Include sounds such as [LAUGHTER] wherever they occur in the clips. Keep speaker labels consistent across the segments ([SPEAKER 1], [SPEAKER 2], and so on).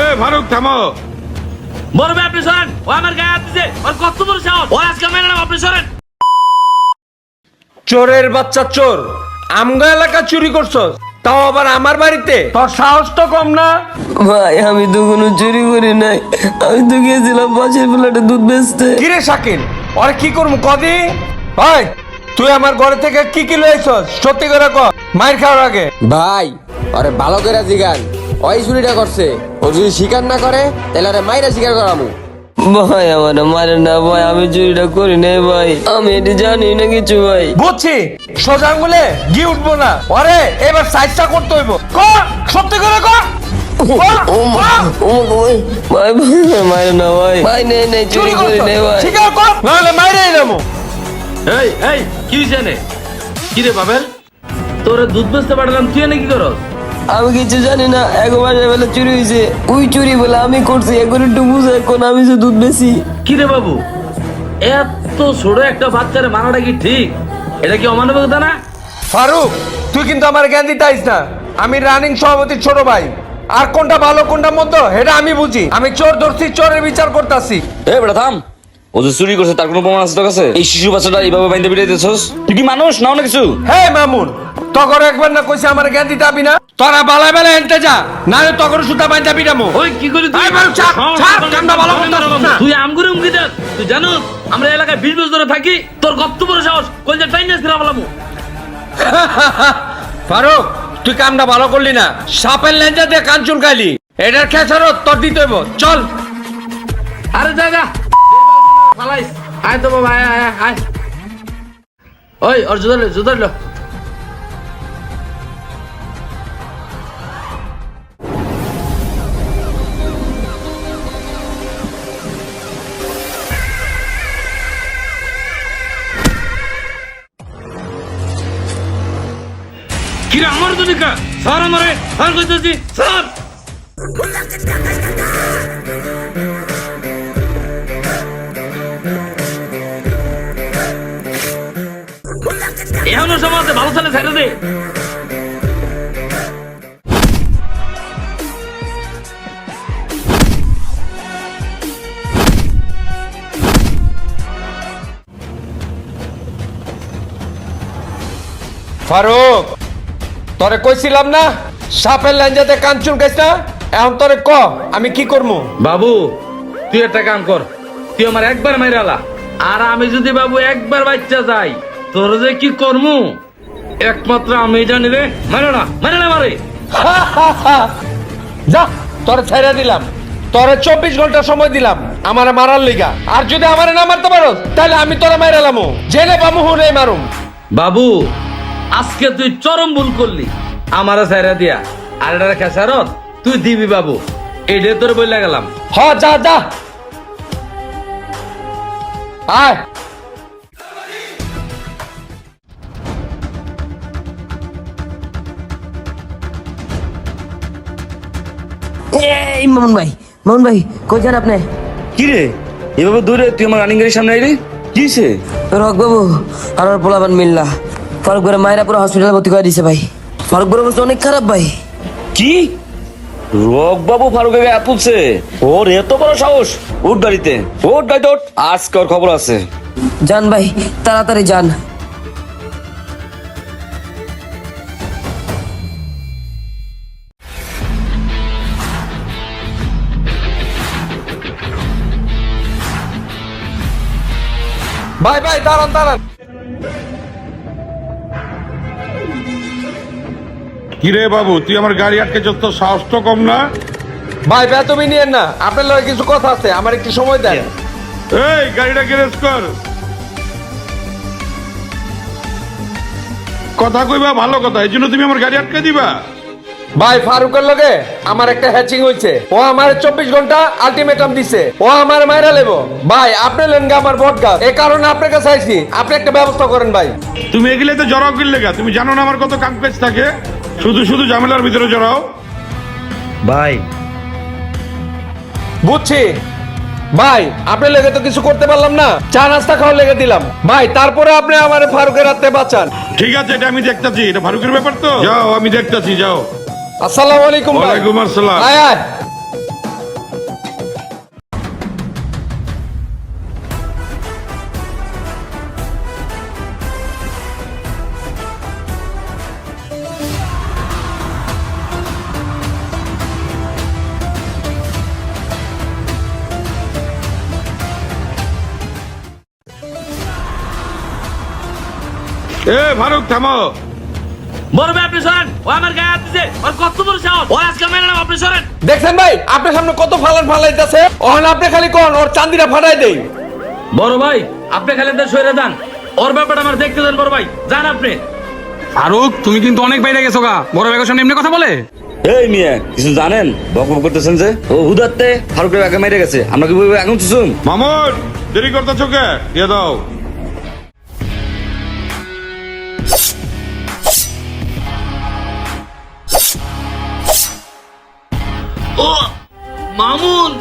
[SPEAKER 1] এ ফারুক থামো।
[SPEAKER 2] বড় ভাই আপনি সরেন। ও আমার গায়ে হাত দিছে। ওর কত বড় সাহস। ও আজকে মেনে নাম আপনি সরেন।
[SPEAKER 3] চোরের বাচ্চা চোর আমগা এলাকা চুরি করছস তাও আবার আমার বাড়িতে? তোর সাহস তো কম না?
[SPEAKER 4] ভাই আমি তো কোনো চুরি করি নাই। আমি তো গিয়েছিলাম পাশের প্লেটে দুধ বেচতে।
[SPEAKER 3] কিরে শাকিল? ওরে কি করব কদি? ভাই তুই আমার ঘরে থেকে কি কি লইছস? সত্যি করে ক মাইর খাওয়ার আগে।
[SPEAKER 5] ভাই আরে ভালো করে জিগান। ওই চুরিটা করছে। ও যদি স্বীকার না করে তাহলে আরে মাইরা স্বীকার করামু।
[SPEAKER 4] ভাই আমার মারে না ভাই আমি চুরিটা করি নাই ভাই। আমি এটি জানি না কিছু ভাই।
[SPEAKER 3] বুঝছি? সোজা আঙ্গুলে গি উঠবো না। ওরে এবার সাইজটা করতে হইব। ক? সত্যি করে ক?
[SPEAKER 4] ও মা ও ভাই। ভাই ভাই মারে না ভাই। ভাই নেই নেই চুরি করি নাই ভাই।
[SPEAKER 3] স্বীকার কর নাহলে মাইরে এলামো
[SPEAKER 2] এই এই কি রে বাবেল? তোরে দুধ বেচতে পাঠালাম তুই এনে কি করস?
[SPEAKER 4] আমি কিছু জানি না এক মাসে বেলা চুরি হয়েছে ওই চুরি বলে আমি করছি এখন একটু বুঝে এখন আমি যে দুধ বেশি
[SPEAKER 2] কি রে বাবু? এত ছোট একটা বাচ্চারে মারাটা কি ঠিক? এটা কি অমানবিকতা না
[SPEAKER 3] ফারুক তুই কিন্তু আমার জ্ঞান দিতে আইস না। আমি রানিং সভাপতির ছোট ভাই। আর কোনটা ভালো কোনটা মন্দ এটা আমি বুঝি। আমি চোর ধরছি চোরের বিচার করতেছি।
[SPEAKER 6] এ বেটা থাম। ও যে চুরি করছে তার কোনো প্রমাণ আছে তোর কাছে? এই শিশু বাচ্চাটা এইভাবে বাইন্দে পিটাই দিতেছস তুই কি মানুষ নাও না কিছু?
[SPEAKER 3] হে মামুন তখন একবার না কইছে আমার জ্ঞান দিতে না? তোরা বালায় বেলা এনতে যা না তখন সুতা বাইন্দা পিটামো
[SPEAKER 2] ওই কি করি তুই?
[SPEAKER 3] কামটা ভালো না।
[SPEAKER 2] তুই আমগুরে উমকি দেস তুই জানোস আমরা এলাকায় বিশ বছর ধরে থাকি তোর কত বড় সাহস কলজা টাইনাস করে বলামু [LAUGHS]
[SPEAKER 3] ফারুক তুই কামটা ভালো করলি না। সাপের লেঞ্জা দিয়ে কান চুলকাইলি। এটার খেসারত তোর দিতে হইব। চল।
[SPEAKER 2] আরে যা যা। ফালাইস আয় তো বাবা আয় আয় আয় ওই ওর জুতা লো। নিকা স্যার আমারে স্যার কইতেছি স্যার এখনও সময় আছে ভালো ছেলে ছেড়ে দে।
[SPEAKER 3] ফারুক! তোরে কইছিলাম না? সাপের লেঞ্জাতে কান চুলকাইছ না? এখন তোরে ক আমি কি করব
[SPEAKER 2] বাবু তুই একটা কাম কর। তুই আমার একবার মাইরালা আর আমি যদি বাবু একবার বাচ্চা যাই তোর যে কি করমু? একমাত্র আমি জানি রে মারো না মারে না মারে
[SPEAKER 3] যা তোরে ছাইরা দিলাম। তোরে চব্বিশ ঘণ্টা সময় দিলাম আমার মারার লিগা। আর যদি আমার না মারতে পারো তাহলে আমি তোরা মাইরালামু জেলে বামু হুনে মারুম।
[SPEAKER 2] বাবু আজকে তুই চরম ভুল করলি। আমার সাইরা দিয়া আর এটা খেসারত তুই দিবি বাবু। এইটা তোর বইলা গেলাম।
[SPEAKER 3] হ যা যা। আয়।
[SPEAKER 4] এই মামুন ভাই মামুন ভাই কই যান আপনি?
[SPEAKER 6] কি রে? এভাবে দৌড়ে তুই আমার রানিং গাড়ির সামনে আইলি? কি হইছে?
[SPEAKER 4] রক বাবু আর ওর পোলাপান মিল্লা। ফারুক মায়েরা পুরো হসপিটালে ভর্তি করে দিছে ভাই। ফারুক অবস্থা অনেক খারাপ ভাই।
[SPEAKER 6] কি? রক বাবু ফারুক গায়ে হাত তুলছে ওর এত বড় সাহস। উঠ গাড়িতে উঠ গাড়িতে উঠ আজকে ওর খবর আছে।
[SPEAKER 4] যান ভাই তাড়াতাড়ি যান।
[SPEAKER 3] ভাই ভাই দাঁড়ান দাঁড়ান।
[SPEAKER 1] কিরে বাবু তুই আমার গাড়ি আটকে যত সাহস তো কম না?
[SPEAKER 3] ভাই ভাই তুমি নিয়েন না। আপনার লগে কিছু কথা আছে আমার একটু সময় দেন।
[SPEAKER 1] এই গাড়িটা গ্যারেজ কর। কথা কইবা ভালো কথা এই জন্য তুমি আমার গাড়ি আটকে দিবা?
[SPEAKER 3] ভাই ফারুকের লগে আমার একটা হ্যাচিং হইছে। ও আমার চব্বিশ ঘণ্টা আলটিমেটাম দিছে। ও আমার মাইরা লেবো। ভাই আপনি লেনগা আমার বট গাছ এই কারণে আপনার কাছে আইছি। আপনি একটা ব্যবস্থা করেন ভাই।
[SPEAKER 1] তুমি এগুলো তো জড়াও কিনলে গা। তুমি জানো না আমার কত কাম কাজ থাকে। শুধু শুধু ঝামেলার ভিতরে জড়াও।
[SPEAKER 6] ভাই।
[SPEAKER 3] বুঝছি। ভাই আপনি লেগে তো কিছু করতে পারলাম না। চা নাস্তা খাওয়া লেগে দিলাম। ভাই তারপরে আপনি আমার ফারুকের হাতে বাঁচান।
[SPEAKER 1] ঠিক আছে এটা আমি দেখতাছি। এটা ফারুকের ব্যাপার তো? যাও আমি দেখতাছি যাও।
[SPEAKER 3] আসসালামু আলাইকুম
[SPEAKER 1] ওয়া আসসালাম।
[SPEAKER 3] আয়।
[SPEAKER 1] এ ফারুক থামো।
[SPEAKER 2] বড় ভাই আপনি সরেন। ও আমার গায়ে হাত দিছে। ওর কত বড় সাহস। ও আজকে মেরে নাম আপনি সরেন।
[SPEAKER 3] দেখছেন ভাই আপনার সামনে কত ফালান ফালাইতেছে? ওখানে আপনি খালি কোন ওর চান্দিটা ফাটাই দেই।
[SPEAKER 2] বড় ভাই আপনি খালি এদের সরে যান ওর ব্যাপারটা আমার দেখতে দেন বড় ভাই। যান আপনি।
[SPEAKER 7] ফারুক তুমি কিন্তু অনেক বাইরে গেছো গা। বড় ভাইয়ের সামনে এমনি কথা বলে?
[SPEAKER 6] এই মিয়া কিছু জানেন? বক বক করতেছেন যে? ও হুদাতে ফারুকের একা মেরে গেছে। আমরা কি এখন শুন।
[SPEAKER 1] মামুন দেরি করতেছো কে? দিয়ে দাও।
[SPEAKER 2] ও মামুন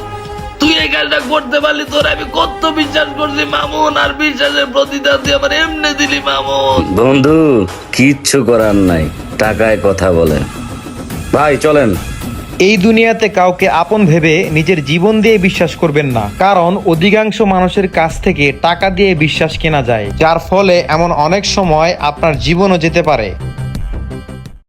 [SPEAKER 2] তুই এই কাজটা করতে পারলি তোর আমি কত বিশ্বাস করছি মামুন আর বিশ্বাসের প্রতিদান তুই আমার এমনি দিলি মামুন।
[SPEAKER 6] বন্ধু কিচ্ছু করার নাই টাকায় কথা বলেন। ভাই চলেন।
[SPEAKER 8] এই দুনিয়াতে কাউকে আপন ভেবে নিজের জীবন দিয়ে বিশ্বাস করবেন না কারণ অধিকাংশ মানুষের কাছ থেকে টাকা দিয়ে বিশ্বাস কেনা যায় যার ফলে এমন অনেক সময় আপনার জীবনও যেতে পারে।